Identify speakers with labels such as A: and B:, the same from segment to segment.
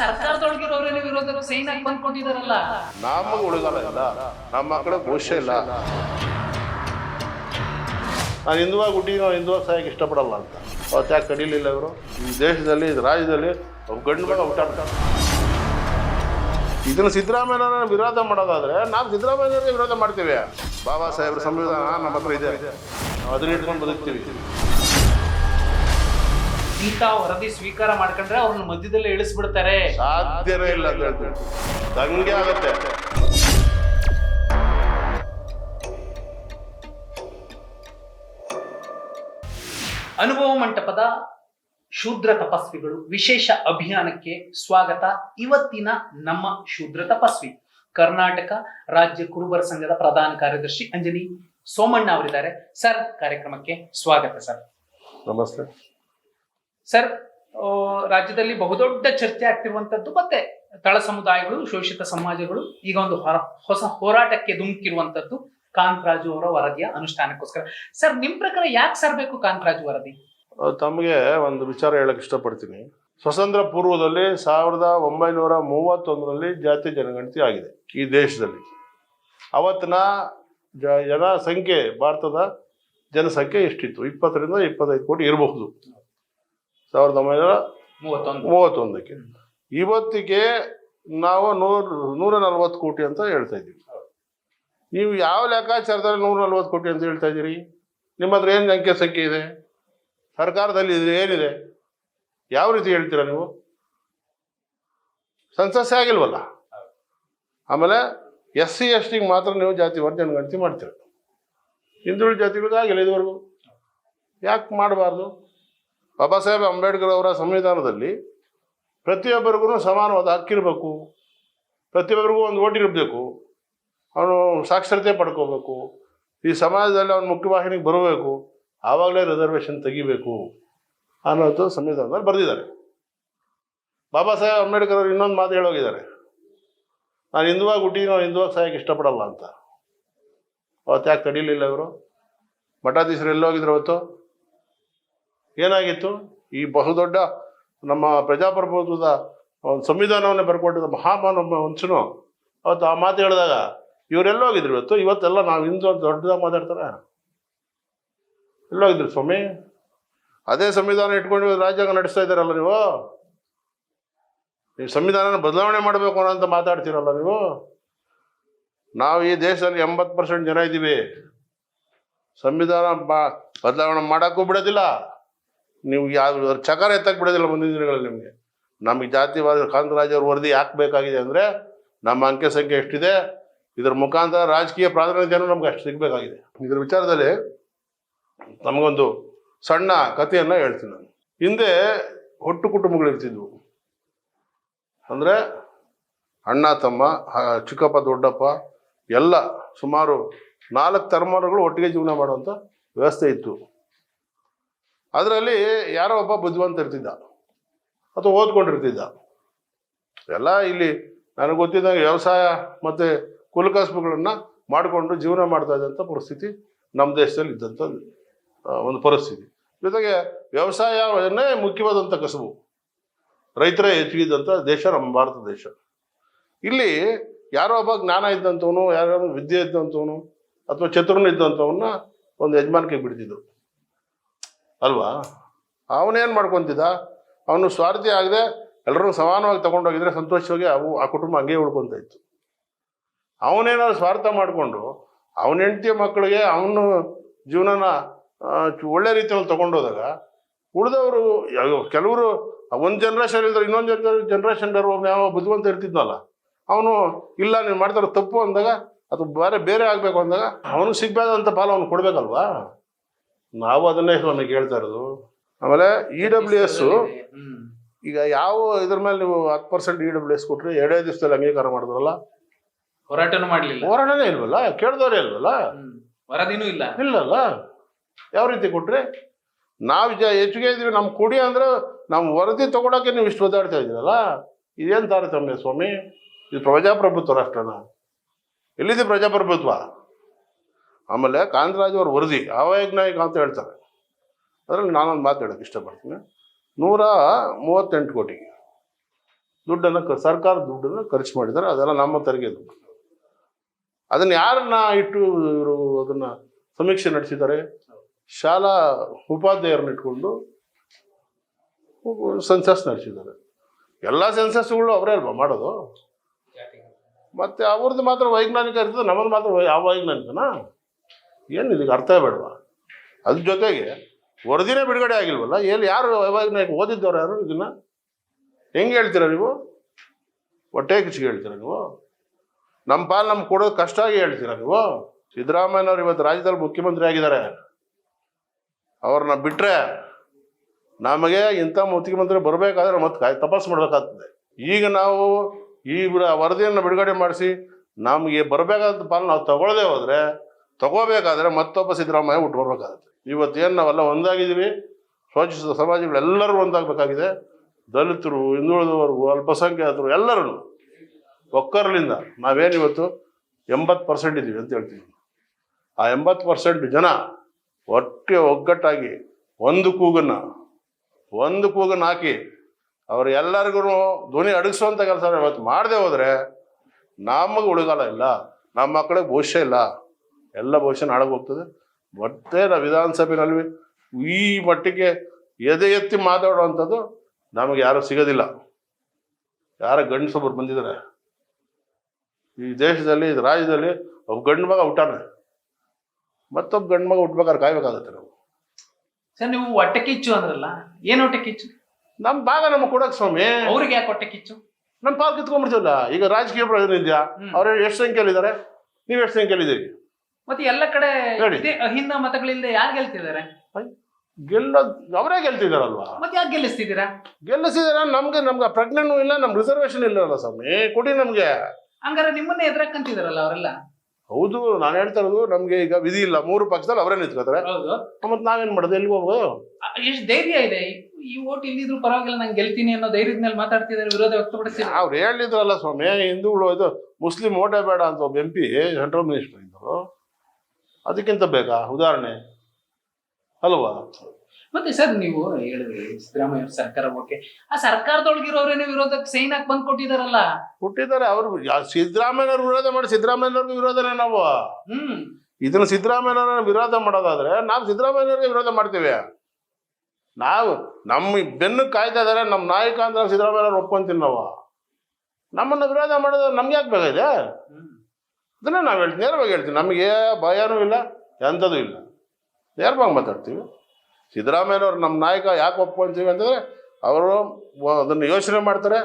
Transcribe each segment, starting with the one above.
A: ಸರ್ಕಾರದೊಳಗಿರೋರೇನೆ ವಿರೋಧರು sign ಆಗಿ ಬಂದ್ಕೊಂಡಿದಾರಲ್ಲ
B: ನಮ್ಮ ಉಳಿಗಾಲ ಇಲ್ಲ. ನಮ್ಮ ಮಕ್ಕಳ ಭವಿಷ್ಯ ಇಲ್ಲ. ನಾನು ಹಿಂದುವಾಗಿ ಹುಟ್ಟಿ ನಾವು ಹಿಂದುವಾಗಿ ಸಾಯಕ್ಕೆ ಇಷ್ಟಪಡಲ್ಲ ಅಂತ. ಅವತ್ತು ಯಾಕೆ ಕಡಿಲಿಲ್ಲ ಇವರು? ಈ ದೇಶದಲ್ಲಿ ಈ ರಾಜ್ಯದಲ್ಲಿ ಒಬ್ಬ ಗಂಡು ಮಗ ಹುಟ್ಟಾಡ್ತಾರೆ ಇದನ್ನು ಸಿದ್ದರಾಮಯ್ಯನ ವಿರೋಧ ಮಾಡೋದಾದ್ರೆ ನಾವು ಸಿದ್ದರಾಮಯ್ಯನಿಗೆ ವಿರೋಧ ಮಾಡ್ತೀವಿ. ಬಾಬಾ ಸಾಹೇಬ್ರ ಸಂವಿಧಾನ ನಮ್ಮ ಹತ್ರ ಇದೆ. ನಾವು ಅದನ್ನ ಇಟ್ಕೊಂಡು ಬದುಕ್ತೀವಿ.
A: ಇಂಥ ವರದಿ ಸ್ವೀಕಾರ ಮಾಡ್ಕೊಂಡ್ರೆ ಅವ್ರನ್ನ ಮಧ್ಯದಲ್ಲೇ ಇಳಿಸ್ಬಿಡ್ತಾರೆ.
B: ಸಾಧ್ಯವೇ ಇಲ್ಲ ಅಂತ ದಂಗೆ ಆಗತ್ತೆ.
A: ಅನುಭವ ಮಂಟಪದ ಶೂದ್ರ ತಪಸ್ವಿಗಳು ವಿಶೇಷ ಅಭಿಯಾನಕ್ಕೆ ಸ್ವಾಗತ. ಇವತ್ತಿನ ನಮ್ಮ ಶೂದ್ರ ತಪಸ್ವಿ ಕರ್ನಾಟಕ ರಾಜ್ಯ ಕುರುಬರ ಸಂಘದ ಪ್ರಧಾನ ಕಾರ್ಯದರ್ಶಿ ಅಂಜನಿ ಸೋಮಣ್ಣ ಅವರಿದ್ದಾರೆ. ಸರ್ ಕಾರ್ಯಕ್ರಮಕ್ಕೆ ಸ್ವಾಗತ ಸರ್.
B: ನಮಸ್ತೆ.
A: ಸರ್ ರಾಜ್ಯದಲ್ಲಿ ಬಹುದೊಡ್ಡ ಚರ್ಚೆ ಆಗ್ತಿರುವಂತದ್ದು ಮತ್ತೆ ತಳ ಸಮುದಾಯಗಳು, ಶೋಷಿತ ಸಮಾಜಗಳು, ಈಗ ಒಂದು ಹೊಸ ಹೋರಾಟಕ್ಕೆ ಧುಮುಕಿರುವಂತದ್ದು ಕಾಂತರಾಜು ಅವರ ವರದಿಯ ಅನುಷ್ಠಾನಕ್ಕೋಸ್ಕರ. ಸರ್, ನಿಮ್ ಪ್ರಕಾರ ಯಾಕೆ ಸರ್ ಬೇಕು ಕಾಂತರಾಜು ವರದಿ?
B: ತಮಗೆ ಒಂದು ವಿಚಾರ ಹೇಳಕ್ ಇಷ್ಟಪಡ್ತೀನಿ. ಸ್ವತಂತ್ರ ಪೂರ್ವದಲ್ಲಿ ಸಾವಿರದ ಒಂಬೈನೂರ ಮೂವತ್ತೊಂದರಲ್ಲಿ ಜಾತಿ ಜನಗಣತಿ ಆಗಿದೆ ಈ ದೇಶದಲ್ಲಿ. ಅವತ್ತಿನ ಜ, ಜನಸಂಖ್ಯೆ, ಭಾರತದ ಜನಸಂಖ್ಯೆ ಎಷ್ಟಿತ್ತು? ಇಪ್ಪತ್ತರಿಂದ ಇಪ್ಪತ್ತೈದು ಕೋಟಿ ಇರಬಹುದು. ಸಾವಿರದ ಒಂಬೈನೂರ
A: ಮೂವತ್ತೊಂದು.
B: ಮೂವತ್ತೊಂದಕ್ಕೆ. ಇವತ್ತಿಗೆ ನಾವು ನೂರ ನೂರ ನಲ್ವತ್ತು ಕೋಟಿ ಅಂತ ಹೇಳ್ತಾ ಇದ್ದೀವಿ. ನೀವು ಯಾವ ಲೆಕ್ಕಾಚಾರದಲ್ಲಿ ನೂರ ನಲ್ವತ್ತು ಕೋಟಿ ಅಂತ ಹೇಳ್ತಾ ಇದ್ದೀರಿ? ನಿಮ್ಮ ಹತ್ರ ಏನು ಅಂಕೆ ಸಂಖ್ಯೆ ಇದೆ? ಸರ್ಕಾರದಲ್ಲಿ ಇದೆ ಏನಿದೆ? ಯಾವ ರೀತಿ ಹೇಳ್ತೀರ ನೀವು? ಸೆನ್ಸಸ್ಸೇ ಆಗಿಲ್ವಲ್ಲ? ಆಮೇಲೆ ಎಸ್ ಸಿ ಎಸ್ ಟಿಗೆ ಮಾತ್ರ ನೀವು ಜಾತಿ ವರ್ಗ ಜನಗಣತಿ ಮಾಡ್ತೀರ. ಹಿಂದುಳಿದ ಜಾತಿಗಳಿಗೆ ಆಗಿಲ್ಲ ಇದುವರೆಗೂ. ಯಾಕೆ ಮಾಡಬಾರ್ದು? ಬಾಬಾ ಸಾಹೇಬ್ ಅಂಬೇಡ್ಕರ್ ಅವರ ಸಂವಿಧಾನದಲ್ಲಿ ಪ್ರತಿಯೊಬ್ಬರಿಗೂ ಸಮಾನವಾದ ಹಕ್ಕಿರಬೇಕು ಪ್ರತಿಯೊಬ್ಬರಿಗೂ ಒಂದು ಓಟ್ ಇರಬೇಕು. ಅವನು ಸಾಕ್ಷರತೆ ಪಡ್ಕೋಬೇಕು. ಈ ಸಮಾಜದಲ್ಲಿ ಅವನು ಮುಖ್ಯವಾಹಿನಿಗೆ ಬರಬೇಕು. ಆವಾಗಲೇ ರಿಸರ್ವೇಷನ್ ತೆಗಿಬೇಕು ಅನ್ನೋದು ಸಂವಿಧಾನದಲ್ಲಿ ಬರೆದಿದ್ದಾರೆ. ಬಾಬಾ ಸಾಹೇಬ್ ಅಂಬೇಡ್ಕರ್ ಅವರು ಇನ್ನೊಂದು ಮಾತು ಹೇಳೋಗಿದ್ದಾರೆ. ನಾನು ಹಿಂದುವಾಗಿ ಹುಟ್ಟಿ ನಾನು ಹಿಂದುವಾಗಿ ಸಾಯಕ್ಕೆ ಇಷ್ಟಪಡಲ್ಲ ಅಂತ. ಅವತ್ತು ಯಾಕೆ ತಡೀಲಿಲ್ಲ ಇವರು? ಮಠಾಧೀಶರು ಎಲ್ಲೋಗಿದ್ರು ಅವತ್ತು? ಏನಾಗಿತ್ತು? ಈ ಬಹುದೊಡ್ಡ ನಮ್ಮ ಪ್ರಜಾಪ್ರಭುತ್ವದ ಒಂದು ಸಂವಿಧಾನವನ್ನೇ ಬರ್ಕೊಟ್ಟಿದ್ದ ಮಹಾಮಾನ ಮನುಷ್ಯನು ಅವತ್ತು ಆ ಮಾತು ಹೇಳಿದಾಗ ಇವರೆಲ್ಲೋಗಿದ್ರು ಇವತ್ತು. ಇವತ್ತೆಲ್ಲ ನಾವು ಹಿಂದೂ ಅಂತ ದೊಡ್ಡದಾಗಿ ಮಾತಾಡ್ತಾರೆ. ಎಲ್ಲೋಗಿದ್ರು ಸ್ವಾಮಿ. ಅದೇ ಸಂವಿಧಾನ ಇಟ್ಕೊಂಡು ರಾಜ್ಯಾಂಗ ನಡೆಸ್ತಾ ಇದ್ದಾರಲ್ಲ ನೀವು? ನೀವು ಸಂವಿಧಾನನ ಬದಲಾವಣೆ ಮಾಡಬೇಕು ಅನ್ನೋ ಅಂತ ಮಾತಾಡ್ತೀರಲ್ಲ ನೀವು? ನಾವು ಈ ದೇಶದಲ್ಲಿ ಎಂಬತ್ತು ಪರ್ಸೆಂಟ್ ಜನ ಇದ್ದೀವಿ. ಸಂವಿಧಾನ ಬದಲಾವಣೆ ಮಾಡೋಕ್ಕೂ ಬಿಡೋದಿಲ್ಲ. ನೀವು ಯಾವ ಚಕಾರ ಎತ್ತಕ್ಕೆ ಬಿಡೋದಿಲ್ಲ ಮುಂದಿನ ದಿನಗಳಲ್ಲಿ ನಿಮಗೆ. ನಮಗೆ ಜಾತಿವಾದ ಕಾಂತರಾಜ್ ಅವ್ರ ವರದಿ ಯಾಕೆ ಬೇಕಾಗಿದೆ ಅಂದರೆ ನಮ್ಮ ಅಂಕೆ ಸಂಖ್ಯೆ ಎಷ್ಟಿದೆ, ಇದರ ಮುಖಾಂತರ ರಾಜಕೀಯ ಪ್ರಾಧಾನ್ಯತೆಯನ್ನು ನಮ್ಗೆ ಅಷ್ಟು ಸಿಗಬೇಕಾಗಿದೆ. ಇದರ ವಿಚಾರದಲ್ಲಿ ನಮಗೊಂದು ಸಣ್ಣ ಕಥೆಯನ್ನು ಹೇಳ್ತೀನಿ ನಾನು. ಹಿಂದೆ ಒಟ್ಟು ಕುಟುಂಬಗಳು ಇರ್ತಿದ್ವು. ಅಂದರೆ ಅಣ್ಣ, ತಮ್ಮ ಚಿಕ್ಕಪ್ಪ, ದೊಡ್ಡಪ್ಪ, ಎಲ್ಲ ಸುಮಾರು ನಾಲ್ಕು ತಲೆಮಾರುಗಳು ಒಟ್ಟಿಗೆ ಜೀವನ ಮಾಡುವಂಥ ವ್ಯವಸ್ಥೆ ಇತ್ತು. ಅದರಲ್ಲಿ ಯಾರೋ ಒಬ್ಬ ಬುದ್ಧಿವಂತ ಇರ್ತಿದ್ದ ಅಥವಾ ಓದ್ಕೊಂಡಿರ್ತಿದ್ದ. ಎಲ್ಲ ಇಲ್ಲಿ ನನಗೆ ಗೊತ್ತಿದ್ದಂಗೆ ವ್ಯವಸಾಯ ಮತ್ತು ಕುಲಕಸಬುಗಳನ್ನು ಮಾಡಿಕೊಂಡು ಜೀವನ ಮಾಡ್ತಾ ಇದ್ದಂಥ ಪರಿಸ್ಥಿತಿ ನಮ್ಮ ದೇಶದಲ್ಲಿ ಇದ್ದಂಥ ಒಂದು ಪರಿಸ್ಥಿತಿ. ಜೊತೆಗೆ ವ್ಯವಸಾಯವನ್ನೇ ಮುಖ್ಯವಾದಂಥ ಕಸಬು. ರೈತರೇ ಹೆಚ್ಚಿಗಿದ್ದಂಥ ದೇಶ ನಮ್ಮ ಭಾರತ ದೇಶ. ಇಲ್ಲಿ ಯಾರೋ ಒಬ್ಬ ಜ್ಞಾನ ಇದ್ದಂಥವನು ಯಾರೋ ವಿದ್ಯೆ ಇದ್ದಂಥವನು ಅಥವಾ ಚತುರ್ನ ಇದ್ದಂಥವನ್ನ ಒಂದು ಯಜಮಾನಿಕೆ ಬಿಡ್ತಿದ್ರು. ಅಲ್ವಾ? ಅವನೇನು ಮಾಡ್ಕೊತಿದ್ದ? ಅವನು ಸ್ವಾರ್ಥಿ ಆಗದೆ ಎಲ್ಲರೂ ಸಮಾನವಾಗಿ ತಗೊಂಡೋಗಿದ್ರೆ ಸಂತೋಷವಾಗಿ ಅವು ಆ ಕುಟುಂಬ ಹಂಗೆ ಉಳ್ಕೊತ ಇತ್ತು ಅವನೇನಾದ್ರು ಸ್ವಾರ್ಥ ಮಾಡಿಕೊಂಡು ಅವನ ಹೆಂಡತಿಯ ಮಕ್ಕಳಿಗೆ ಅವನು ಜೀವನನ ಒಳ್ಳೆ ರೀತಿಯಲ್ಲಿ ತಗೊಂಡೋದಾಗ ಉಳಿದವರು ಕೆಲವರು, ಒಂದು ಜನ್ರೇಷನ್ ಇಲ್ದ್ರೆ ಇನ್ನೊಂದು ಜನ್ರೇಷನ್ ಒಬ್ಬ ಯಾವ ಬುದ್ಧಿವಂತ ಇರ್ತಿದ್ನಲ್ಲ, ಅವನು, ಇಲ್ಲ, ನೀನು ಮಾಡ್ತಾರೆ ತಪ್ಪು ಅಂದಾಗ ಅದು ಬೇರೆ ಬೇರೆ ಆಗಬೇಕು ಅಂದಾಗ ಅವನು ಸಿಗಬೇಕಾದಂಥ ಪಾಲು ಅವ್ನು ಕೊಡ್ಬೇಕಲ್ವಾ? ನಾವು ಅದನ್ನೇ ನಮಗೆ ಹೇಳ್ತಾ ಇರೋದು. ಆಮೇಲೆ ಇ ಡಬ್ಲ್ಯೂ ಎಸ್ ಈಗ ಯಾವ ಇದ್ರ ಮೇಲೆ ನೀವು ಹತ್ತು ಪರ್ಸೆಂಟ್ ಇ ಡಬ್ಲ್ಯೂ ಎಸ್ ಕೊಟ್ರಿ ಎರಡೇ ದಿವಸದಲ್ಲಿ ಅಂಗೀಕಾರ ಮಾಡಿದ್ರಲ್ಲ?
A: ಹೋರಾಟನೂ ಮಾಡಲಿಲ್ಲ.
B: ಹೋರಾಟನೇ ಇಲ್ವಲ್ಲ? ಕೇಳಿದವರೇ ಇಲ್ವಲ್ಲ.
A: ವರದಿನೂ ಇಲ್ಲ.
B: ಇಲ್ಲಲ್ಲ? ಯಾವ ರೀತಿ ಕೊಟ್ರಿ? ನಾವು ಜ ಹೆಚ್ಚಿಗೆ ಇದೀವಿ ನಮ್ಮ ಕುಡಿ ಅಂದ್ರೆ ನಮ್ಮ ವರದಿ ತಗೊಳಕ್ಕೆ ನೀವು ಇಷ್ಟು ಒದ್ದಾಡ್ತಾ ಇದ್ದೀರಲ್ಲ? ಇದೇನು ತಾರತಮ್ಯ ಸ್ವಾಮಿ? ಇದು ಪ್ರಜಾಪ್ರಭುತ್ವ ರಾಷ್ಟ್ರನ. ಎಲ್ಲಿದೆ ಪ್ರಜಾಪ್ರಭುತ್ವ? ಆಮೇಲೆ ಕಾಂತರಾಜ್ ಅವ್ರ ವರದಿ ಅವೈಜ್ಞಾನಿಕ ಅಂತ ಹೇಳ್ತಾರೆ. ಅದರಲ್ಲಿ ನಾನೊಂದು ಮಾತು ಹೇಳೋಕ್ಕೆ ಇಷ್ಟಪಡ್ತೀನಿ. ನೂರ ಮೂವತ್ತೆಂಟು ಕೋಟಿ ದುಡ್ಡನ್ನು ಕ- ಸರ್ಕಾರ ದುಡ್ಡನ್ನು ಖರ್ಚು ಮಾಡಿದ್ದಾರೆ ಅದೆಲ್ಲ ನಮ್ಮ ತೆರಿಗೆ ದುಡ್ಡು. ಅದನ್ನು ಯಾರನ್ನ ಇಟ್ಟು ಇವರು ಅದನ್ನು ಸಮೀಕ್ಷೆ ನಡೆಸಿದ್ದಾರೆ? ಶಾಲಾ ಉಪಾಧ್ಯಾಯರನ್ನ ಇಟ್ಕೊಂಡು ಸೆನ್ಸಸ್ ನಡೆಸಿದ್ದಾರೆ. ಎಲ್ಲ ಸೆನ್ಸಸ್ಗಳು ಅವರೇ ಅಲ್ವಾ ಮಾಡೋದು? ಮತ್ತೆ ಅವ್ರದ್ದು ಮಾತ್ರ ವೈಜ್ಞಾನಿಕ ಇರ್ತದೆ, ನಮ್ಮದು ಮಾತ್ರ ವೈ- ಯಾವ ವೈಜ್ಞಾನಿಕನಾ? ಏನು ಇದಕ್ಕೆ ಅರ್ಥ ಬೇಡವಾ? ಅದ್ರ ಜೊತೆಗೆ ವರದಿನೇ ಬಿಡುಗಡೆ ಆಗಿಲ್ವಲ್ಲ, ಎಲ್ಲಿ ಯಾರು ಯಾವಾಗ ಓದಿದ್ದವ್ರು ಯಾರು ಇದನ್ನ? ಹೆಂಗೆ ಹೇಳ್ತೀರಾ ನೀವು? ಹೊಟ್ಟೆ ಕಿಚ್ಚಿಗೆ ಹೇಳ್ತೀರಾ ನೀವು? ನಮ್ಮ ಪಾಲ್ ನಮ್ಗೆ ಕೊಡೋದು ಕಷ್ಟ ಆಗಿ ಹೇಳ್ತೀರಾ ನೀವು? ಸಿದ್ದರಾಮಯ್ಯನವ್ರು ಇವತ್ತು ರಾಜ್ಯದಲ್ಲಿ ಮುಖ್ಯಮಂತ್ರಿ ಆಗಿದ್ದಾರೆ. ಅವ್ರನ್ನ ಬಿಟ್ಟರೆ ನಮಗೆ ಇಂಥ ಮುಖ್ಯಮಂತ್ರಿ ಬರಬೇಕಾದ್ರೆ ಮತ್ತೆ ತಪಾಸ್ ಮಾಡ್ಬೇಕಾಗ್ತದೆ. ಈಗ ನಾವು ಈ ವರದಿಯನ್ನು ಬಿಡುಗಡೆ ಮಾಡಿಸಿ ನಮಗೆ ಬರಬೇಕಾದ ಪಾಲು ನಾವು ತಗೊಳ್ಳದೆ ಹೋದ್ರೆ ತಗೋಬೇಕಾದ್ರೆ ಮತ್ತೊಬ್ಬ ಸಿದ್ದರಾಮಯ್ಯ ಹುಟ್ಟು ಬರ್ಬೇಕಾಗುತ್ತೆ. ಇವತ್ತೇನು ನಾವೆಲ್ಲ ಒಂದಾಗಿದ್ದೀವಿ ಸಮಾಜಗಳು ಸಮಾಜಗಳೆಲ್ಲರೂ ಒಂದಾಗಬೇಕಾಗಿದೆ. ದಲಿತರು, ಹಿಂದುಳಿದವರು, ಅಲ್ಪಸಂಖ್ಯಾತರು ಎಲ್ಲರೂ ಒಕ್ಕರ್ಲಿಂದ ನಾವೇನಿವತ್ತು ಎಂಬತ್ತು ಪರ್ಸೆಂಟ್ ಇದ್ದೀವಿ ಅಂತ ಹೇಳ್ತೀವಿ ಆ ಎಂಬತ್ತು ಪರ್ಸೆಂಟ್ ಜನ ಒಟ್ಟಿಗೆ ಒಗ್ಗಟ್ಟಾಗಿ ಒಂದು ಕೂಗನ್ನು ಒಂದು ಕೂಗನ್ನು ಹಾಕಿ ಅವರು ಎಲ್ಲರಿಗೂ ಧ್ವನಿ ಅಡಗಿಸುವಂಥ ಕೆಲಸ ಇವತ್ತು ಮಾಡದೆ ಹೋದರೆ ನಮಗೆ ಉಳಿಗಾಲ ಇಲ್ಲ ನಮ್ಮ ಮಕ್ಕಳಿಗೆ ಭವಿಷ್ಯ ಇಲ್ಲ. ಎಲ್ಲ ಭವಿಷ್ಯ ಹೋಗ್ತದೆ. ಮತ್ತೆ ನಾವು ವಿಧಾನಸಭೆಯಲ್ಲಿ ಈ ಮಟ್ಟಿಗೆ ಎದೆ ಎತ್ತಿ ಮಾತಾಡುವಂಥದ್ದು ನಮಗೆ ಯಾರು ಸಿಗೋದಿಲ್ಲ. ಯಾರ ಗಂಡಸೊಬ್ಬರು ಬಂದಿದ್ದಾರೆ. ಈ ದೇಶದಲ್ಲಿ ಈ ರಾಜ್ಯದಲ್ಲಿ ಒಬ್ಬ ಗಂಡು ಮಗ ಹುಟ್ಟಾನೆ. ಮತ್ತೊಬ್ಬ ಗಂಡು ಮಗ ಹುಟ್ಬೇಕಾದ್ರೆ ಕಾಯ್ಬೇಕಾಗತ್ತೆ ನಾವು.
A: ಸರ್ ನೀವು ಹೊಟ್ಟೆ ಕಿಚ್ಚು ಅಂದ್ರಲ್ಲ ಏನು ಹೊಟ್ಟೆ ಕಿಚ್ಚು?
B: ನಮ್ಮ ಭಾಗ ನಮಗೆ ಕೊಡಕ್ ಸ್ವಾಮಿ.
A: ಅವ್ರಿಗೆ ಯಾಕೆ ಹೊಟ್ಟೆ ಕಿಚ್ಚು?
B: ನಮ್ಮ ಪಾಲ್ ಕಿತ್ಕೊಂಡ್ಬಿಡ್ತೀವಲ್ಲ ಈಗ ರಾಜಕೀಯ ಪ್ರಯೋಜನ
A: ಇದೆಯಾ?
B: ಅವ್ರು ಎಷ್ಟು ಸಂಖ್ಯೆಯಲ್ಲಿದ್ದಾರೆ? ನೀವು ಎಷ್ಟು ಸಂಖ್ಯೆಯಲ್ಲಿದ್ದೀರಿ?
A: ಮತ್ತೆ ಎಲ್ಲ ಕಡೆ
B: ಹೇಳಿ.
A: ಇದೇ ಅಹಿಂದ ಮತಗಳಿಂದ ಯಾರು ಗೆಲ್ತಿದ್ದಾರೆ?
B: ಗೆಲ್ಲೋದು ಅವರೇ ಗೆಲ್ತಿದಾರಲ್ವಾ
A: ಮತ್ತೆ ಯಾಕೆ ಗೆಲ್ಲಿಸ್ತಿದ್ದೀರಾ?
B: ಗೆಲ್ಲಿಸಿದಾರ ನಮ್ಗೆ ನಮ್ಗೆ ಪ್ರಜ್ಞೆನೂ ಇಲ್ಲ ನಮ್ಗೆ ರಿಸರ್ವೇಶನ್ ಇಲ್ಲಲ್ಲ ಸ್ವಾಮಿ? ಕೊಡಿ ನಮ್ಗೆ.
A: ಹಂಗಾರೆ ನಿಮ್ಮನ್ನೇ ಎದುರಾಕಂತಿದಾರಲ್ಲ ಅವರೆಲ್ಲ?
B: ಹೌದು ನಾನು ಹೇಳ್ತಾ ಇರೋದು ನಮ್ಗೆ ಈಗ ವಿಧಿ ಇಲ್ಲ. ಮೂರು ಪಕ್ಷದಲ್ಲಿ ಅವರೇ ನಿಂತ್ಕೋತಾರೆ.
A: ಹೌದು.
B: ಮತ್ತೆ ನಾವೇನ್ ಮಾಡೋದು? ಎಲ್ಲಿ ಹೋಗೋದು
A: ಎಷ್ಟು ಧೈರ್ಯ ಇದೆ. ಈ ಓಟ್ ಇಲ್ಲಿದ್ರು ಪರವಾಗಿಲ್ಲ ನಾನು ಗೆಲ್ತೀನಿ ಅನ್ನೋ ಧೈರ್ಯದ ಮೇಲೆ ಮಾತಾಡ್ತಿದ್ದಾರೆ ವಿರೋಧ ವ್ಯಕ್ತಪಡಿಸ್ತಿದ್ದಾರೆ
B: ಅವ್ರು ಹೇಳಿದ್ರಲ್ಲ ಸ್ವಾಮಿ ಹಿಂದೂಗಳು ಇದು ಮುಸ್ಲಿಂ ಓಟೇ ಬೇಡ ಅಂತ ಒಬ್ಬ ಎಂ ಪಿ ಸೆಂಟ್ರಲ್ ಮಿನಿಸ್ಟರ್ ಇದ್ದರು ಅದಕ್ಕಿಂತ ಬೇಕಾ ಉದಾಹರಣೆ. ಅಲ್ವಾ?
A: ಮತ್ತೆ ಸರ್ ನೀವು ಹೇಳಿದ್ರಿ ಸಿದ್ದರಾಮಯ್ಯ ಸರ್ಕಾರ ಓಕೆ ಆ ಸರ್ಕಾರದೊಳಗಿರೋರೇನೆ ವಿರೋಧಕ್ಕೆ ಸೈನ್ ಹಾಕಿ ಬಂದ್ ಕೊಟ್ಟಿದಾರಲ್ಲ.
B: ಕೊಟ್ಟಿದ್ದಾರೆ ಅವರು ಸಿದ್ದರಾಮಯ್ಯನವ್ರು ವಿರೋಧ ಮಾಡಿ ಸಿದ್ದರಾಮಯ್ಯನವ್ರಿಗೆ ವಿರೋಧನೇ ನಾವು.
A: ಹ್ಮ್.
B: ಇದನ್ನ ಸಿದ್ದರಾಮಯ್ಯನವ್ರ ವಿರೋಧ ಮಾಡೋದಾದ್ರೆ ನಾವು ಸಿದ್ದರಾಮಯ್ಯನವ್ರಿಗೆ ವಿರೋಧ ಮಾಡ್ತೇವೆ. ನಾವು ನಮ್ಮ ಬೆನ್ನು ಕಾಯ್ತಾ ಇದಾರೆ ನಮ್ಮ ನಾಯಕ ಅಂದ್ರೆ ಸಿದ್ದರಾಮಯ್ಯನವ್ರು ಒಪ್ಕೊಂತೀನಿ ನಾವು. ನಮ್ಮನ್ನ ವಿರೋಧ ಮಾಡೋದು ನಮ್ಗೆ ಯಾಕೆ ಬೇಕಾಗಿದೆ. ಅದನ್ನೇ ನಾವು ಹೇಳ್ತೀವಿ ನೇರವಾಗಿ ಹೇಳ್ತೀವಿ. ನಮಗೆ ಭಯನೂ ಇಲ್ಲ ಎಂಥದ್ದು ಇಲ್ಲ. ನೇರವಾಗಿ ಮಾತಾಡ್ತೀವಿ. ಸಿದ್ದರಾಮಯ್ಯನವ್ರು ನಮ್ಮ ನಾಯಕ ಯಾಕೆ ಒಪ್ಕೊಳ್ತೀವಿ ಅಂತಂದರೆ ಅವರು ಅದನ್ನು ಯೋಚನೆ ಮಾಡ್ತಾರೆ.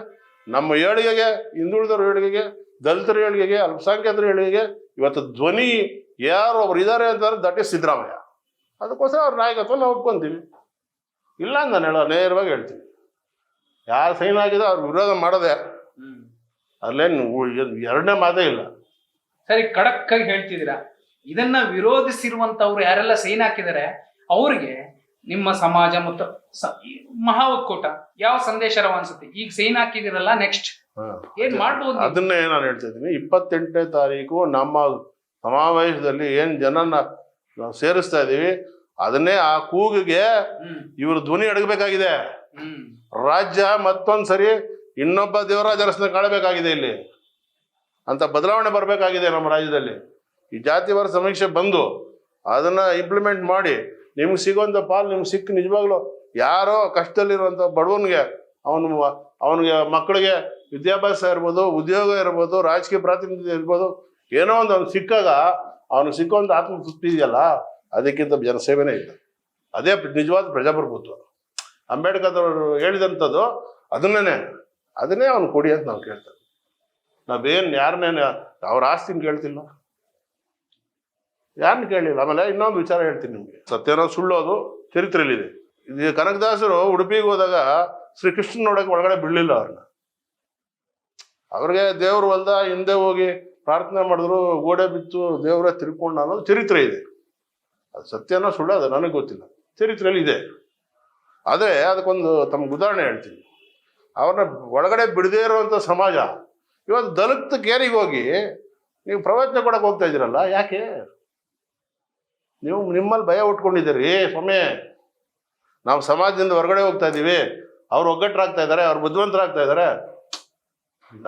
B: ನಮ್ಮ ಏಳಿಗೆಗೆ ಹಿಂದುಳಿದವ್ರ ಏಳಿಗೆಗೆ ದಲಿತರ ಏಳಿಗೆಗೆ ಅಲ್ಪಸಂಖ್ಯಾತರ ಏಳಿಗೆಗೆ ಇವತ್ತು ಧ್ವನಿ ಯಾರು ಒಬ್ರು ಇದ್ದಾರೆ ಅಂತಂದ್ರೆ ದಟ್ ಇಸ್ ಸಿದ್ದರಾಮಯ್ಯ. ಅದಕ್ಕೋಸ್ಕರ ಅವ್ರ ನಾಯಕತ್ವ ನಾವು ಒಪ್ಕೊಂತೀವಿ. ಇಲ್ಲ ಅಂತ ನಾನು ಹೇಳೋ ನೇರವಾಗಿ ಹೇಳ್ತೀನಿ. ಯಾರು ಸೈನ್ ಆಗಿದೆ ಅವ್ರು ವಿರೋಧ ಮಾಡೋದೇ ಅಲ್ಲೇನು ಎರಡನೇ ಮಾತೇ ಇಲ್ಲ.
A: ಸರಿ ಖಡಕ್ ಆಗಿ ಹೇಳ್ತಿದ್ದೀರಾ? ಇದನ್ನ ವಿರೋಧಿಸಿರುವಂತವ್ರು ಯಾರೆಲ್ಲ ಸೈನ್ ಹಾಕಿದ್ದಾರೆ ಅವ್ರಿಗೆ ನಿಮ್ಮ ಸಮಾಜ ಮತ್ತು ಮಹಾ ಒಕ್ಕೂಟ ಯಾವ ಸಂದೇಶ ರವಾನಿಸುತ್ತೆ ಈಗ ಸೈನ್ ಹಾಕಿದಿರಲ್ಲ ನೆಕ್ಸ್ಟ್. ಏನ್ ಮಾಡ್ಬೋದು
B: ಅದನ್ನೇ ನಾನು ಹೇಳ್ತಾ ಇದ್ದೀನಿ. ಇಪ್ಪತ್ತೆಂಟನೇ ತಾರೀಕು ನಮ್ಮ ಸಮಾವೇಶದಲ್ಲಿ ಏನ್ ಜನನ ಸೇರಿಸ್ತಾ ಇದೀವಿ ಅದನ್ನೇ ಆ ಕೂಗಿಗೆ ಇವರು ಧ್ವನಿ ಅಡಗಬೇಕಾಗಿದೆ ರಾಜ್ಯ ಮತ್ತೊಂದ್ಸರಿ ಇನ್ನೊಬ್ಬ ದೇವರಾಜ ಅರಸನ ಕಾಣಬೇಕಾಗಿದೆ ಇಲ್ಲಿ. ಅಂತ ಬದಲಾವಣೆ ಬರಬೇಕಾಗಿದೆ ನಮ್ಮ ರಾಜ್ಯದಲ್ಲಿ. ಈ ಜಾತಿವಾರ ಸಮೀಕ್ಷೆ ಬಂದು ಅದನ್ನ ಇಂಪ್ಲಿಮೆಂಟ್ ಮಾಡಿ ನಿಮ್ಗೆ ಸಿಗೋಂಥ ಪಾಲ್ ನಿಮ್ಗೆ ಸಿಕ್ಕ ನಿಜವಾಗ್ಲೂ ಯಾರೋ ಕಷ್ಟದಲ್ಲಿರುವಂಥ ಬಡವನಿಗೆ ಅವನು ಅವನಿಗೆ ಮಕ್ಕಳಿಗೆ ವಿದ್ಯಾಭ್ಯಾಸ ಇರ್ಬೋದು, ಉದ್ಯೋಗ ಇರ್ಬೋದು, ರಾಜಕೀಯ ಪ್ರಾತಿನಿಧ್ಯ ಇರ್ಬೋದು, ಏನೋ ಒಂದು ಅವ್ನು ಸಿಕ್ಕಾಗ ಅವನು ಸಿಕ್ಕುವಂಥ ಆತ್ಮತೃಪ್ತಿ ಇದೆಯಲ್ಲ, ಅದಕ್ಕಿಂತ ಜನಸೇವೆನೇ ಇಲ್ಲ. ಅದೇ ನಿಜವಾದ ಪ್ರಜಾಪ್ರಭುತ್ವ. ಅಂಬೇಡ್ಕರ್ ಅವರು ಹೇಳಿದಂಥದ್ದು ಅದನ್ನೇ ಅದನ್ನೇ ಅವ್ನು ಕೊಡಿ ಅಂತ ನಾವು ಕೇಳ್ತೇವೆ. ನಾವೇನು ಯಾರನ್ನೇನು ಅವ್ರ ಆಸ್ತಿನ ಕೇಳ್ತಿಲ್ಲ. ಯಾರನ್ನ ಕೇಳಿಲ್ಲ. ಆಮೇಲೆ ಇನ್ನೊಂದು ವಿಚಾರ ಹೇಳ್ತೀನಿ ನಿಮಗೆ. ಸತ್ಯನ ಸುಳ್ಳು ಅದು ಚರಿತ್ರೆಯಲ್ಲಿದೆ. ಇದು ಕನಕದಾಸರು ಉಡುಪಿಗೆ ಹೋದಾಗ ಶ್ರೀಕೃಷ್ಣ ನೋಡಕ್ಕೆ ಒಳಗಡೆ ಬಿಡಲಿಲ್ಲ ಅವ್ರನ್ನ ಅವ್ರಿಗೆ ದೇವ್ರ ಹೊಲ್ದ ಹಿಂದೆ ಹೋಗಿ ಪ್ರಾರ್ಥನೆ ಮಾಡಿದ್ರು, ಗೋಡೆ ಬಿತ್ತು, ದೇವರ ತಿರ್ಕೊಂಡ ಅನ್ನೋದು ಚರಿತ್ರೆ ಇದೆ. ಅದು ಸತ್ಯನೋ ಸುಳ್ಳು ಅದು ನನಗೆ ಗೊತ್ತಿಲ್ಲ. ಚರಿತ್ರೆಯಲ್ಲಿ ಇದೆ. ಆದರೆ ಅದಕ್ಕೊಂದು ತಮ್ಗೆ ಉದಾಹರಣೆ ಹೇಳ್ತೀನಿ. ಅವ್ರನ್ನ ಒಳಗಡೆ ಬಿಡದೇ ಇರುವಂಥ ಸಮಾಜ ಇವತ್ತು ದಲಿತ ಕೇರಿಗೆ ಹೋಗಿ ನೀವು ಪ್ರವಚನ ಕೊಡಕ್ಕೆ ಹೋಗ್ತಾ ಇದ್ದೀರಲ್ಲ, ಯಾಕೆ? ನೀವು ನಿಮ್ಮಲ್ಲಿ ಭಯ ಉಟ್ಕೊಂಡಿದ್ದೀರಿ ಸ್ವಾಮಿ, ನಾವು ಸಮಾಜದಿಂದ ಹೊರಗಡೆ ಹೋಗ್ತಾ ಇದ್ದೀವಿ, ಅವ್ರು ಒಗ್ಗಟ್ಟರಾಗ್ತಾ ಇದ್ದಾರೆ, ಅವ್ರು ಬುದ್ಧಿವಂತರಾಗ್ತಾ ಇದ್ದಾರೆ.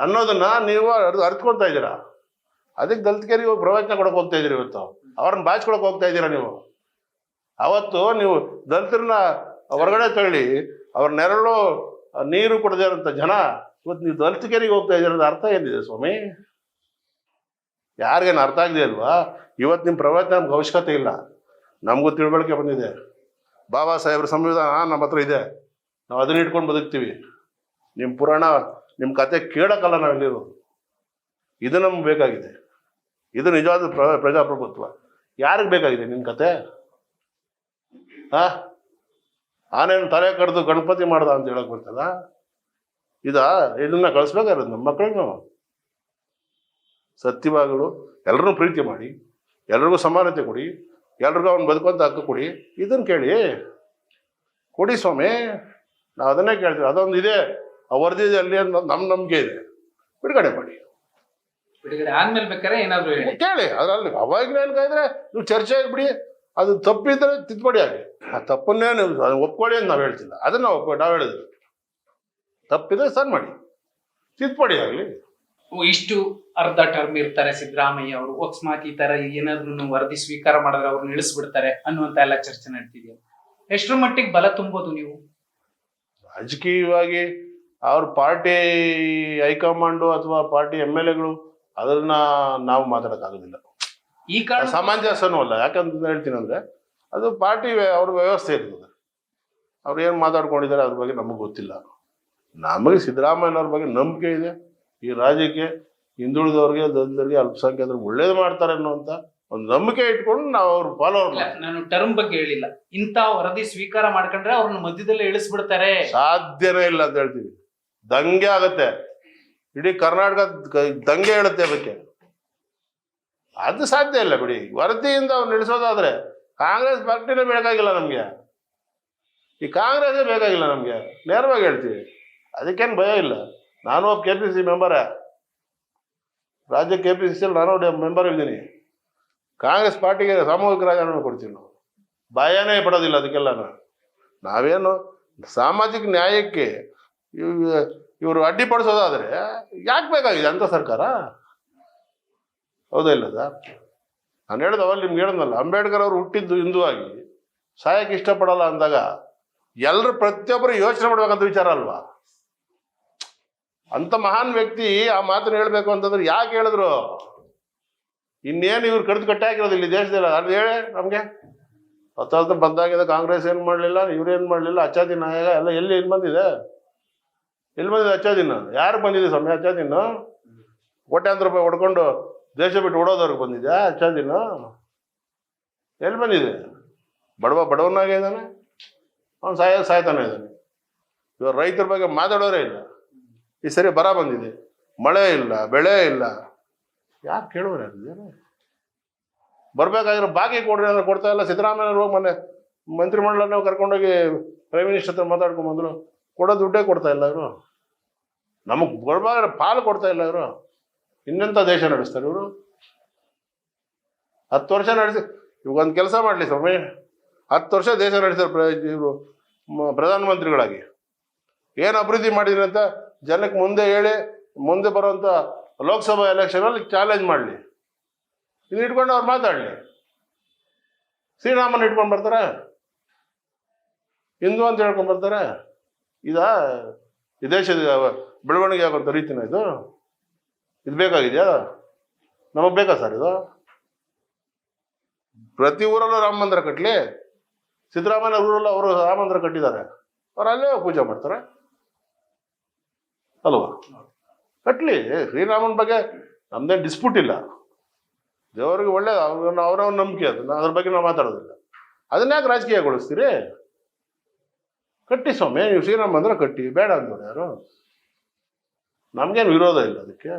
B: ಅನ್ನೋದನ್ನ ನೀವು ಅರ್ಧ ಅರ್ತ್ಕೊಳ್ತಾ ಇದ್ದೀರಾ? ಅದಕ್ಕೆ ದಲಿತರಿಗೆ ಹೋಗಿ ಪ್ರವಚನ ಕೊಡಕ್ಕೆ ಹೋಗ್ತಾ ಇದ್ದೀರಿ ಇವತ್ತು. ಅವ್ರನ್ನ ಬಾಚ್ಕೊಳಕ್ಕೆ ಹೋಗ್ತಾ ಇದ್ದೀರಾ ನೀವು? ಅವತ್ತು ನೀವು ದಲಿತರನ್ನ ಹೊರಗಡೆ ತಳ್ಳಿ, ಅವ್ರ ನೆರಳು, ನೀರು ಕೊಡದೇ ಇರೋಂಥ ಜನ ಇವತ್ತು ನೀವು ದಲಿತರಿಗೆ ಹೋಗ್ತಾ ಇದ್ದೀರ ಅರ್ಥ ಏನಿದೆ ಸ್ವಾಮಿ? ಯಾರಿಗೇನು ಅರ್ಥ ಆಗಿದೆ ಅಲ್ವಾ ಇವತ್ತು ನಿಮ್ಮ ಪ್ರವಚನ ನಮ್ಗೆ ಅವಶ್ಯಕತೆ ಇಲ್ಲ. ನಮಗೂ ತಿಳುವಳಿಕೆ ಬಂದಿದೆ. ಬಾಬಾ ಸಾಹೇಬ್ರ ಸಂವಿಧಾನ ನಮ್ಮ ಹತ್ರ ಇದೆ. ನಾವು ಅದನ್ನ ಇಟ್ಕೊಂಡು ಬದುಕ್ತೀವಿ. ನಿಮ್ಮ ಪುರಾಣ, ನಿಮ್ಮ ಕತೆ ಕೇಳೋಕ್ಕಲ್ಲ ನಾವು ಇಲ್ಲಿರೋದು ಇದು ನಮ್ಗೆ ಬೇಕಾಗಿದೆ. ಇದು ನಿಜವಾದ ಪ್ರ- ಪ್ರಜಾಪ್ರಭುತ್ವ. ಯಾರಿಗೆ ಬೇಕಾಗಿದೆ ನಿನ್ನ ಕತೆ? ಆ? ಆನೇನು ತಲೆ ಕಡಿದು ಗಣಪತಿ ಮಾಡ್ದ ಅಂತ ಹೇಳಕ್ ಬರ್ತದ ಇದ? ಇದನ್ನ ಕಳಿಸ್ಬೇಕಾಗಿರೋದು ನಮ್ಮ ಮಕ್ಕಳಿಗೆ ನಾವು ಸತ್ಯವಾಗಳು ಎಲ್ಲರೂ ಪ್ರೀತಿ ಮಾಡಿ ಎಲ್ರಿಗೂ ಸಮಾನತೆ ಕೊಡಿ ಎಲ್ರಿಗೂ ಅವ್ನು ಬದುಕುವಂತ ಹಕ್ಕು ಕೊಡಿ ಇದನ್ನ ಕೇಳಿ. ಕೊಡಿ ಸ್ವಾಮಿ ನಾವು ಅದನ್ನೇ ಕೇಳ್ತೀವಿ ಅದೊಂದು ಇದೆ. ಆ ವರದಿ ಇದೆ ಅಲ್ಲಿ ಅನ್ನೋದು ನಮ್ಮ ನಂಬಿಕೆ ಇದೆ. ಬಿಡುಗಡೆ ಮಾಡಿ.
A: ಆದ್ಮೇಲೆ ಬೇಕಾದ್ರೆ ಏನಾದ್ರು
B: ಕೇಳಿ. ಅದ್ರಲ್ಲಿ ಅವಾಗ ಏನ್ಕಾಯ್ದ್ರೆ ನೀವು ಚರ್ಚೆ ಬಿಡಿ. ಅದು ತಪ್ಪಿದ್ರೆ ತಿದ್ದುಪಡಿ ಆಗಿ ಆ ತಪ್ಪನ್ನೇ ನೀವು ಒಪ್ಕೊಳ್ಳಿ ಅಂತ ನಾವು ಹೇಳ್ತಿಲ್ಲ. ಅದನ್ನ ನಾವು ಒಪ್ಕೊ ನಾವು ಹೇಳಿದ್ವಿ. ತಪ್ಪಿದ್ರೆ ಸಣ್ಣ ಮಾಡಿ. ತಿದ್ದುಪಡಿ ಆಗಲಿ.
A: ಇಷ್ಟು ಅರ್ಧ ಟರ್ಮ್ ಇರ್ತಾರೆ ಸಿದ್ದರಾಮಯ್ಯ ಅವರು. ಅಕಸ್ಮಾತ್ ಈ ತರ ಏನಾದ್ರು ವರದಿ ಸ್ವೀಕಾರ ಮಾಡಿದ್ರೆ ಅವ್ರನ್ನ ಇಳಿಸ್ಬಿಡ್ತಾರೆ ಅನ್ನುವಂತ ಎಲ್ಲ ಚರ್ಚೆ ನಡೀತಿದೆಯಾ ಎಷ್ಟರ ಮಟ್ಟಿಗೆ ಬಲ ತುಂಬೋದು ನೀವು?
B: ರಾಜಕೀಯವಾಗಿ ಅವ್ರ ಪಾರ್ಟಿ ಹೈಕಮಾಂಡು ಅಥವಾ ಪಾರ್ಟಿ ಎಂ ಎಲ್ ಎಗಳು ಅದನ್ನ ನಾವು ಮಾತಾಡೋಕ್ಕಾಗೋದಿಲ್ಲ.
A: ಈ ಕಾರಣ
B: ಸಮಂಜಸನೂ ಅಲ್ಲ. ಯಾಕಂತ ಹೇಳ್ತೀನಿ ಅಂದ್ರೆ ಅದು ಪಾರ್ಟಿ ಅವ್ರ ವ್ಯವಸ್ಥೆ ಇರ್ತದೆ. ಅವ್ರು ಏನು ಮಾತಾಡ್ಕೊಂಡಿದ್ದಾರೆ ಅದ್ರ ಬಗ್ಗೆ ನಮಗೆ ಗೊತ್ತಿಲ್ಲ. ನಮಗೆ ಸಿದ್ದರಾಮಯ್ಯನವ್ರ ಬಗ್ಗೆ ನಂಬಿಕೆ ಇದೆ. ಈ ರಾಜ್ಯಕ್ಕೆ ಹಿಂದುಳಿದವ್ರಿಗೆ ದಲಿತರಿಗೆ ಅಲ್ಪಸಂಖ್ಯಾತರಿಗೆ ಒಳ್ಳೇದು ಮಾಡ್ತಾರೆ ಅನ್ನುವಂಥ ಒಂದು ನಂಬಿಕೆ ಇಟ್ಕೊಂಡು ನಾವು ಅವ್ರು
A: ಇಲ್ಲ ನಾನು ಟರ್ಮ್ ಬಗ್ಗೆ ಹೇಳಿಲ್ಲ. ಇಂಥ ವರದಿ ಸ್ವೀಕಾರ ಮಾಡ್ಕೊಂಡ್ರೆ ಅವ್ರನ್ನ ಮಧ್ಯದಲ್ಲೇ ಇಳಿಸ್ಬಿಡ್ತಾರೆ.
B: ಸಾಧ್ಯನೇ ಇಲ್ಲ ಅಂತ ಹೇಳ್ತೀವಿ. ದಂಗೆ ಆಗತ್ತೆ. ಇಡೀ ಕರ್ನಾಟಕ ದಂಗೆ ಹೇಳುತ್ತೆ ಅದಕ್ಕೆ. ಅದು ಸಾಧ್ಯ ಇಲ್ಲ ಬಿಡಿ. ವರದಿಯಿಂದ ಅವ್ರು ನಿಲ್ಲಿಸೋದಾದ್ರೆ ಕಾಂಗ್ರೆಸ್ ಪಾರ್ಟಿನೇ ಬೇಕಾಗಿಲ್ಲ ನಮಗೆ. ಈ ಕಾಂಗ್ರೆಸ್ಸೇ ಬೇಕಾಗಿಲ್ಲ ನಮಗೆ. ನೇರವಾಗಿ ಹೇಳ್ತೀವಿ. ಅದಕ್ಕೇನು ಭಯ ಇಲ್ಲ. ನಾನು ಕೆ ಪಿ ಸಿ ಮೆಂಬರೇ ರಾಜ್ಯ ಕೆ ಪಿ ಸಿ ಸಿಯಲ್ಲಿ ನಾನು ಮೆಂಬರ್ ಇದ್ದೀನಿ. ಕಾಂಗ್ರೆಸ್ ಪಾರ್ಟಿಗೆ ಸಾಮೂಹಿಕ ರಾಜೀನಾಮೆ ಕೊಡ್ತೀವಿ ನಾವು ಭಯನೇ ಪಡೋದಿಲ್ಲ ಅದಕ್ಕೆಲ್ಲ ನಾವೇನು ಸಾಮಾಜಿಕ ನ್ಯಾಯಕ್ಕೆ ಇವ್- ಇವರು ಅಡ್ಡಿಪಡಿಸೋದಾದರೆ ಯಾಕೆ ಬೇಕಾಗಿದೆ ಅಂತ ಸರ್ಕಾರ? ಹೌದಾ ಇಲ್ಲ ಸರ್ ನಾನು ಹೇಳಿದ ಅವಲ್ಲಿ ನಿಮ್ಗೆ ಹೇಳಿದ್ನಲ್ಲ, ಅಂಬೇಡ್ಕರ್ ಅವರು ಹುಟ್ಟಿದ್ದು ಹಿಂದುವಾಗಿ, ಸಾಯಕ್ಕೆ ಇಷ್ಟಪಡಲ್ಲ ಅಂದಾಗ ಎಲ್ಲರೂ ಪ್ರತಿಯೊಬ್ಬರು ಯೋಚನೆ ಮಾಡ್ಬೇಕಂತ ವಿಚಾರ ಅಲ್ವಾ? ಅಂತ ಮಹಾನ್ ವ್ಯಕ್ತಿ ಆ ಮಾತನ್ನು ಹೇಳಬೇಕು ಅಂತಂದ್ರೆ ಯಾಕೆ ಹೇಳಿದ್ರು? ಇನ್ನೇನು ಇವ್ರು ಕಡ್ದು ಕಟ್ಟಾಗಿರೋದು ಇಲ್ಲಿ ದೇಶದಲ್ಲಿ? ಅದು ಹೇಳಿ ನಮಗೆ. ಹತ್ತ ಬಂದಾಗಿದ್ದ ಕಾಂಗ್ರೆಸ್ ಏನು ಮಾಡಲಿಲ್ಲ ಇವ್ರೇನು ಮಾಡಲಿಲ್ಲ? ಅಚ್ಚಾದಿನ ಆಗ ಎಲ್ಲ ಎಲ್ಲಿ ಎಲ್ಲಿ ಬಂದಿದೆ? ಎಲ್ಲಿ ಬಂದಿದೆ ಅಚ್ಚಾದಿನ ಯಾರು ಬಂದಿದೆ ಸ್ವಾಮಿ ಅಚ್ಚಾದಿನ ಕೋಟ್ಯಾಂತರ ರೂಪಾಯಿ ಹೊಡ್ಕೊಂಡು ದೇಶ ಬಿಟ್ಟು ಓಡೋದವ್ರಿಗೆ ಬಂದಿದೆ ಅಚ್ಚಾದಿನ ಎಲ್ಲಿ ಬಂದಿದೆ? ಬಡವ ಬಡವನಾಗೇ ಇದ್ದಾನೆ? ಅವ್ನು ಸಾಯ ಸಾಯ್ತಾನೆ ಇದ್ದಾನೆ. ಇವಾಗ ರೈತರ ಬಗ್ಗೆ ಮಾತಾಡೋರೇ ಇಲ್ಲ. ಈ ಸರಿ ಬರ ಬಂದಿದೆ. ಮಳೆ ಇಲ್ಲ, ಬೆಳೆ ಇಲ್ಲ. ಯಾರು? ಕೇಳೋರು ಬರ್ಬೇಕಾಗಿರೋ ಬಾಕಿ ಕೊಡ್ರಿ ಅಂದ್ರೆ ಕೊಡ್ತಾ ಇಲ್ಲ. ಸಿದ್ದರಾಮಯ್ಯ ಮೊನ್ನೆ ಮಂತ್ರಿಮಂಡಲನ ಕರ್ಕೊಂಡೋಗಿ ಪ್ರೈಮ್ ಮಿನಿಸ್ಟರ್ ಹತ್ರ ಮಾತಾಡ್ಕೊಂಡ್ ಬಂದ್ರು. ಕೊಡೋ ದುಡ್ಡೇ ಕೊಡ್ತಾ ಇಲ್ಲ ಇವರು. ನಮಗ್ ಬರ್ಬೇಕಾದ್ರೆ ಪಾಲು ಕೊಡ್ತಾ ಇಲ್ಲ ಇವರು. ಇನ್ನೆಂಥ ದೇಶ ನಡೆಸ್ತಾರೆ ಇವರು? ಹತ್ತು ವರ್ಷ ನಡೆಸಿ, ಇವಾಗ ಕೆಲಸ ಮಾಡಲಿ ಸ್ವಾಮಿ. ಹತ್ತು ವರ್ಷ ದೇಶ ನಡೆಸ್ತಾರೆ ಇವರು ಪ್ರಧಾನಮಂತ್ರಿಗಳಾಗಿ. ಏನು ಅಭಿವೃದ್ಧಿ ಮಾಡಿದ್ರಂತ ಜನಕ್ಕೆ ಮುಂದೆ ಹೇಳಿ, ಮುಂದೆ ಬರುವಂಥ ಲೋಕಸಭಾ ಎಲೆಕ್ಷನಲ್ಲಿ ಚಾಲೆಂಜ್ ಮಾಡಲಿ. ಇದು ಇಟ್ಕೊಂಡು ಅವ್ರು ಮಾತಾಡಲಿ. ಶ್ರೀರಾಮನ್ ಇಟ್ಕೊಂಡು ಬರ್ತಾರೆ? ಹಿಂದೂ ಅಂತ ಹೇಳ್ಕೊಂಡು ಬರ್ತಾರೆ? ಇದಾ? ಈ ದೇಶದ ಬೆಳವಣಿಗೆ ಆಗುವಂಥ ರೀತಿನ ಇದು? ಇದು ಬೇಕಾಗಿದೆಯಾ? ನಮಗೆ ಬೇಕಾ ಸರ್ ಇದು? ಪ್ರತಿ ಊರಲ್ಲೂ ರಾಮ ಮಂದಿರ ಕಟ್ಟಲಿ ಸಿದ್ದರಾಮಯ್ಯ ಊರಲ್ಲೂ ಅವರು ರಾಮ ಮಂದಿರ ಕಟ್ಟಿದ್ದಾರೆ. ಅವ್ರು ಅಲ್ಲೇ ಪೂಜೆ ಮಾಡ್ತಾರೆ? ಅಲ್ವಾ ಕಟ್ಲಿ, ಶ್ರೀರಾಮನ ಬಗ್ಗೆ ನಮ್ದೇನು ಡಿಸ್ಪ್ಯೂಟ್ ಇಲ್ಲ. ದೇವರಿಗೆ ಒಳ್ಳೇದು, ಅವ್ರನ್ನ ಅವ್ರವ್ರ ನಂಬಿಕೆ ಅದನ್ನ ಅದ್ರ ಬಗ್ಗೆ ನಾವು ಮಾತಾಡೋದಿಲ್ಲ. ಅದನ್ನ ಯಾಕೆ ರಾಜಕೀಯಗೊಳಿಸ್ತೀರಿ? ಕಟ್ಟಿ ಸ್ವಾಮಿ, ನೀವು ಶ್ರೀರಾಮ ಅಂದ್ರೆ ಕಟ್ಟಿ, ಬೇಡ ಅಂದೋರು ಯಾರು? ನಮ್ಗೇನು ವಿರೋಧ ಇಲ್ಲ ಅದಕ್ಕೆ.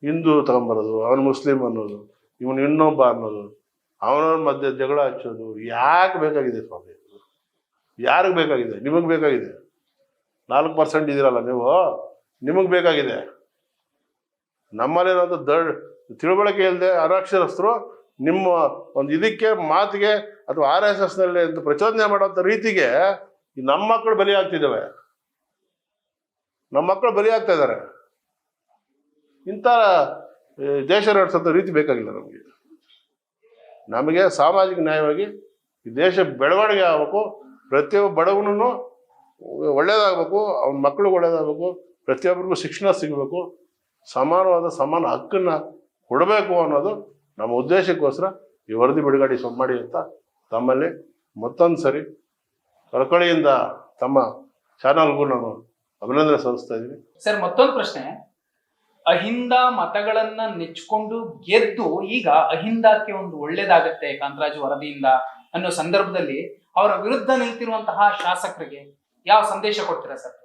B: ಹಿಂದೂ ತಗೊಂಬರೋದು, ಅವನು ಮುಸ್ಲಿಂ ಅನ್ನೋದು, ಇವನು ಇನ್ನೊಬ್ಬ ಅನ್ನೋದು, ಅವನವ್ರ ಮಧ್ಯೆ ಜಗಳ ಹಚ್ಚೋದು, ಯಾಕೆ ಬೇಕಾಗಿದೆ ಸ್ವಾಮಿ? ಯಾರಿಗೆ ಬೇಕಾಗಿದೆ? ನಿಮಗೆ ಬೇಕಾಗಿದೆ? ನಾಲ್ಕು ಪರ್ಸೆಂಟ್ ಇದ್ದೀರಲ್ಲ ನೀವು, ನಿಮಗೆ ಬೇಕಾಗಿದೆ. ನಮ್ಮಲ್ಲಿರೋದು ದಡ್, ತಿಳುವಳಿಕೆ ಇಲ್ಲದೆ ಅನಕ್ಷರಸ್ಥರು ನಿಮ್ಮ ಒಂದು ಇದಕ್ಕೆ, ಮಾತಿಗೆ ಅಥವಾ ಆರ್ ಎಸ್ ಎಸ್ನಲ್ಲಿ ಅಂತ ಪ್ರಚೋದನೆ ಮಾಡೋಂಥ ರೀತಿಗೆ ನಮ್ಮ ಮಕ್ಕಳು ಬಲಿ ಆಗ್ತಿದ್ದಾವೆ. ನಮ್ಮ ಮಕ್ಕಳು ಬಲಿ ಆಗ್ತಾ ಇದ್ದಾರೆ. ಇಂಥ ದೇಶ ನಡೆಸೋಂಥ ರೀತಿ ಬೇಕಾಗಿಲ್ಲ ನಮಗೆ. ನಮಗೆ ಸಾಮಾಜಿಕ ನ್ಯಾಯವಾಗಿ ಈ ದೇಶ ಬೆಳವಣಿಗೆ ಆಗಬೇಕು. ಪ್ರತಿಯೊಬ್ಬ ಬಡವನೂ ಒಳ್ಳೇದಾಗಬೇಕು, ಅವ್ನ ಮಕ್ಕಳಿಗೆ ಒಳ್ಳೇದಾಗಬೇಕು, ಪ್ರತಿಯೊಬ್ಬರಿಗೂ ಶಿಕ್ಷಣ ಸಿಗಬೇಕು, ಸಮಾನವಾದ ಸಮಾನ ಹಕ್ಕನ್ನು ಕೊಡಬೇಕು ಅನ್ನೋದು ನಮ್ಮ ಉದ್ದೇಶಕ್ಕೋಸ್ಕರ ಈ ವರದಿ ಬಿಡುಗಡೆ ಮಾಡಿ ಅಂತ ತಮ್ಮಲ್ಲಿ ಮತ್ತೊಂದು ಸರಿ ಕಳಕಳಿಯಿಂದ ತಮ್ಮ ಚಾನಲ್ಗೂ ನಾನು ಅಭಿನಂದನೆ ಸಲ್ಲಿಸ್ತಾ ಇದ್ದೀನಿ.
A: ಸರ್, ಮತ್ತೊಂದು ಪ್ರಶ್ನೆ. ಅಹಿಂದ ಮತಗಳನ್ನ ನೆಚ್ಕೊಂಡು ಗೆದ್ದು ಈಗ ಅಹಿಂದಕ್ಕೆ ಒಂದು ಒಳ್ಳೇದಾಗತ್ತೆ ಕಾಂತರಾಜು ವರದಿಯಿಂದ ಅನ್ನೋ ಸಂದರ್ಭದಲ್ಲಿ ಅವರ ವಿರುದ್ಧ ನಿಂತಿರುವಂತಹ ಶಾಸಕರಿಗೆ ಯಾವ ಸಂದೇಶ ಕೊಡ್ತೀರಾ ಸರ್?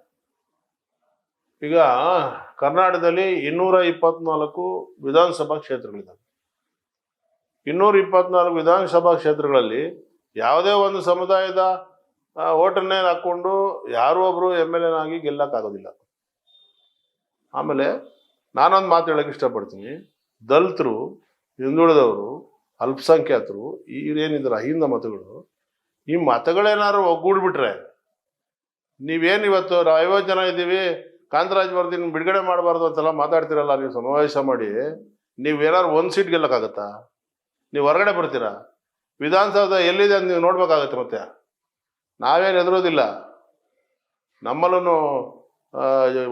B: ಈಗ ಕರ್ನಾಟಕದಲ್ಲಿ ಇನ್ನೂರ ಇಪ್ಪತ್ನಾಲ್ಕು ವಿಧಾನಸಭಾ ಕ್ಷೇತ್ರಗಳಿದ್ದಾವೆ. ಇನ್ನೂರ ಇಪ್ಪತ್ನಾಲ್ಕು ವಿಧಾನಸಭಾ ಕ್ಷೇತ್ರಗಳಲ್ಲಿ ಯಾವುದೇ ಒಂದು ಸಮುದಾಯದ ಓಟನ್ನೇ ಹಾಕ್ಕೊಂಡು ಯಾರೂ ಒಬ್ರು ಎಂ ಎಲ್ ಎನಾಗಿ ಗೆಲ್ಲಕ್ಕಾಗೋದಿಲ್ಲ. ಆಮೇಲೆ ನಾನೊಂದು ಮಾತು ಹೇಳಕ್ಕೆ ಇಷ್ಟಪಡ್ತೀನಿ. ದಲಿತರು, ಹಿಂದುಳಿದವರು, ಅಲ್ಪಸಂಖ್ಯಾತರು ಇವರೇನಿದ್ರು ಅಹಿಂದ ಮತಗಳು, ಈ ಮತಗಳೇನಾದ್ರು ಒಗ್ಗೂಡ್ಬಿಟ್ರೆ ನೀವೇನು ಇವತ್ತು ಐವತ್ತು ಜನ ಇದ್ದೀವಿ, ಕಾಂತರಾಜ್ ಬರ್ದಿನ ಬಿಡುಗಡೆ ಮಾಡಬಾರ್ದು ಅಂತೆಲ್ಲ ಮಾತಾಡ್ತಿರಲ್ಲ, ನೀವು ಸಮಾವೇಶ ಮಾಡಿ, ನೀವು ಏನಾದ್ರು ಒಂದು ಸೀಟ್ ಗೆಲ್ಲಕ್ಕಾಗತ್ತಾ? ನೀವು ಹೊರಗಡೆ ಬರ್ತೀರಾ? ವಿಧಾನಸೌಧ ಎಲ್ಲಿದೆ ಅಂತ ನೀವು ನೋಡ್ಬೇಕಾಗತ್ತೆ ಮತ್ತೆ. ನಾವೇನು ಎದುರೋದಿಲ್ಲ ನಮ್ಮಲ್ಲೂ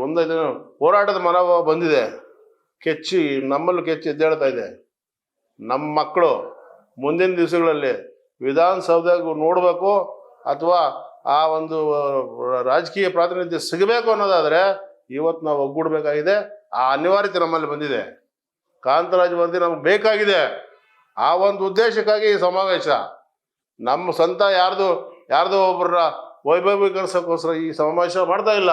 B: ಒಂದೈದು ಹೋರಾಟದ ಮನೋಭಾವ ಬಂದಿದೆ. ಕೆಚ್ಚಿ, ನಮ್ಮಲ್ಲೂ ಕೆಚ್ಚಿ ಎದ್ದೇಳ್ತಾ ಇದೆ. ನಮ್ಮ ಮಕ್ಕಳು ಮುಂದಿನ ದಿವಸಗಳಲ್ಲಿ ವಿಧಾನಸೌಧ ನೋಡಬೇಕು, ಅಥವಾ ಆ ಒಂದು ರಾಜಕೀಯ ಪ್ರಾತಿನಿಧ್ಯ ಸಿಗಬೇಕು ಅನ್ನೋದಾದರೆ ಇವತ್ತು ನಾವು ಒಗ್ಗೂಡಬೇಕಾಗಿದೆ. ಆ ಅನಿವಾರ್ಯತೆ ನಮ್ಮಲ್ಲಿ ಬಂದಿದೆ. ಕಾಂತರಾಜ್ ವರದಿ ನಮ್ಗೆ ಬೇಕಾಗಿದೆ. ಆ ಒಂದು ಉದ್ದೇಶಕ್ಕಾಗಿ ಈ ಸಮಾವೇಶ. ನಮ್ಮ ಸ್ವಂತ ಯಾರ್ದು, ಯಾರ್ದೋ ಒಬ್ಬರ ವೈಭವೀಕರಿಸೋಕ್ಕೋಸ್ಕರ ಈ ಸಮಾವೇಶ ಮಾಡ್ತಾ ಇಲ್ಲ.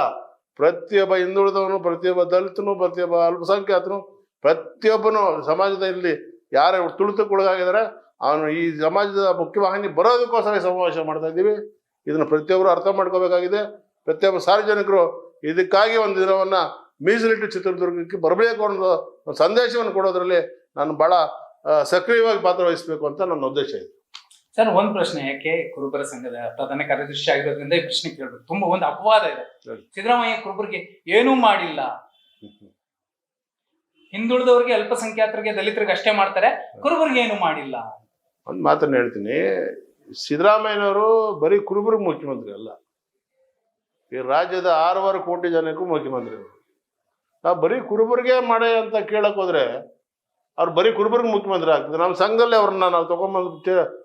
B: ಪ್ರತಿಯೊಬ್ಬ ಹಿಂದುಳಿದವನು, ಪ್ರತಿಯೊಬ್ಬ ದಲಿತನು, ಪ್ರತಿಯೊಬ್ಬ ಅಲ್ಪಸಂಖ್ಯಾತನು, ಪ್ರತಿಯೊಬ್ಬನು ಸಮಾಜದಲ್ಲಿ ಯಾರು ತುಳಿತಕ್ಕೊಳಗಾಗಿದ್ದಾರೆ, ಅವನು ಈ ಸಮಾಜದ ಮುಖ್ಯವಾಹಿನಿ ಬರೋದಕ್ಕೋಸ್ಕರ ಈ ಸಮಾವೇಶ ಮಾಡ್ತಾ ಇದ್ದೀವಿ. ಇದನ್ನು ಪ್ರತಿಯೊಬ್ಬರು ಅರ್ಥ ಮಾಡ್ಕೋಬೇಕಾಗಿದೆ. ಪ್ರತಿಯೊಬ್ಬ ಸಾರ್ವಜನಿಕರು ಇದಕ್ಕಾಗಿ ಒಂದು ದಿನವನ್ನು ಮೀಸಲಿಟ್ಟು ಚಿತ್ರದುರ್ಗಕ್ಕೆ ಬರಬೇಕು ಅನ್ನೋದು ಒಂದು ಸಂದೇಶವನ್ನು ಕೊಡೋದ್ರಲ್ಲಿ ನಾನು ಬಹಳ ಸಕ್ರಿಯವಾಗಿ ಪಾತ್ರ ವಹಿಸಬೇಕು ಅಂತ ನನ್ನ ಉದ್ದೇಶ ಇದೆ.
A: ಸರ್ ಒಂದ್ ಪ್ರಶ್ನೆ ಯಾಕೆ ಕುರುಬರ ಸಂಘದ ಪ್ರಧಾನ ಕಾರ್ಯದರ್ಶಿ ಆಗಿರೋದ್ರಿಂದ ಈ ಪ್ರಶ್ನೆ ಕೇಳ್ಬೇಕು. ತುಂಬಾ ಒಂದು ಅಪವಾದ ಇದೆ. ಸಿದ್ದರಾಮಯ್ಯ ಕುರುಬರಿಗೆ ಏನೂ ಮಾಡಿಲ್ಲ. ಹಿಂದುಳಿದವರಿಗೆ ಅಲ್ಪಸಂಖ್ಯಾತರಿಗೆ ದಲಿತರಿಗೆ ಅಷ್ಟೇ ಮಾಡ್ತಾರೆ. ಕುರುಬರಿಗೆ ಏನು ಮಾಡಿಲ್ಲ.
B: ಒಂದು ಮಾತನ್ನ ಹೇಳ್ತೀನಿ. ಸಿದ್ದರಾಮಯ್ಯನವರು ಬರೀ ಕುರುಬರಿಗೆ ಮುಖ್ಯಮಂತ್ರಿ ಅಲ್ಲ. ಈ ರಾಜ್ಯದ ಆರೂವರೆ ಕೋಟಿ ಜನಕ್ಕೂ ಮುಖ್ಯಮಂತ್ರಿ. ಅವರು ನಾವು ಬರೀ ಕುರುಬರಿಗೆ ಮಾಡಿ ಅಂತ ಕೇಳಕ್ ಹೋದ್ರೆ ಅವ್ರು ಬರೀ ಕುರುಬರಿಗೆ ಮುಖ್ಯಮಂತ್ರಿ ಆಗ್ತದೆ ನಮ್ಮ ಸಂಘದಲ್ಲಿ ಅವ್ರನ್ನ ನಾವು ತಗೊಂಬಂದು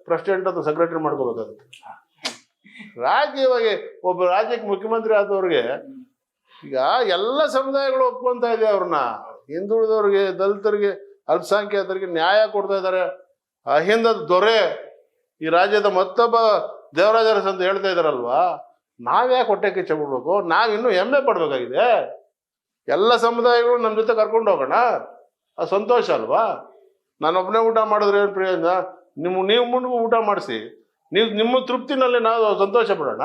B: ಪ್ರೆಸಿಡೆಂಟ್ ಅಥವಾ ಸೆಕ್ರೆಟರಿ ಮಾಡ್ಕೋಬೇಕಾಗುತ್ತೆ. ರಾಜ್ಯವಾಗಿ ಒಬ್ಬ ರಾಜ್ಯಕ್ಕೆ ಮುಖ್ಯಮಂತ್ರಿ ಆದವ್ರಿಗೆ ಈಗ ಎಲ್ಲ ಸಮುದಾಯಗಳು ಒಪ್ಕೊಂತ ಇದೆ ಅವ್ರನ್ನ? ಹಿಂದುಳಿದವ್ರಿಗೆ, ದಲಿತರಿಗೆ, ಅಲ್ಪಸಂಖ್ಯಾತರಿಗೆ ನ್ಯಾಯ ಕೊಡ್ತಾ ಇದ್ದಾರೆ. ಅಹಿಂದದ ದೊರೆ ಈ ರಾಜ್ಯದ ಮತ್ತೊಬ್ಬ ದೇವರಾಜ ಅರಸು ಅಂತ ಹೇಳ್ತಾ ಇದಾರಲ್ವಾ? ನಾವ್ಯಾಕೆ ಹೊಟ್ಟೆ ಕಿಚ್ಚ ಬಿಡ್ಬೇಕು? ನಾವಿನ್ನೂ ಹೆಮ್ಮೆ ಪಡ್ಬೇಕಾಗಿದೆ. ಎಲ್ಲ ಸಮುದಾಯಗಳು ನಮ್ಮ ಜೊತೆ ಕರ್ಕೊಂಡು ಹೋಗೋಣ. ಅದು ಸಂತೋಷ ಅಲ್ವಾ? ನಾನೊಬ್ಬನೇ ಊಟ ಮಾಡಿದ್ರೆ ಏನು ಪ್ರಯೋಜನ? ನಿಮ್ಮ, ನೀವು ಮುಂದೆ ಊಟ ಮಾಡಿಸಿ. ನೀವು ನಿಮ್ಮ ತೃಪ್ತಿನಲ್ಲಿ ನಾವು ಸಂತೋಷ ಪಡೋಣ.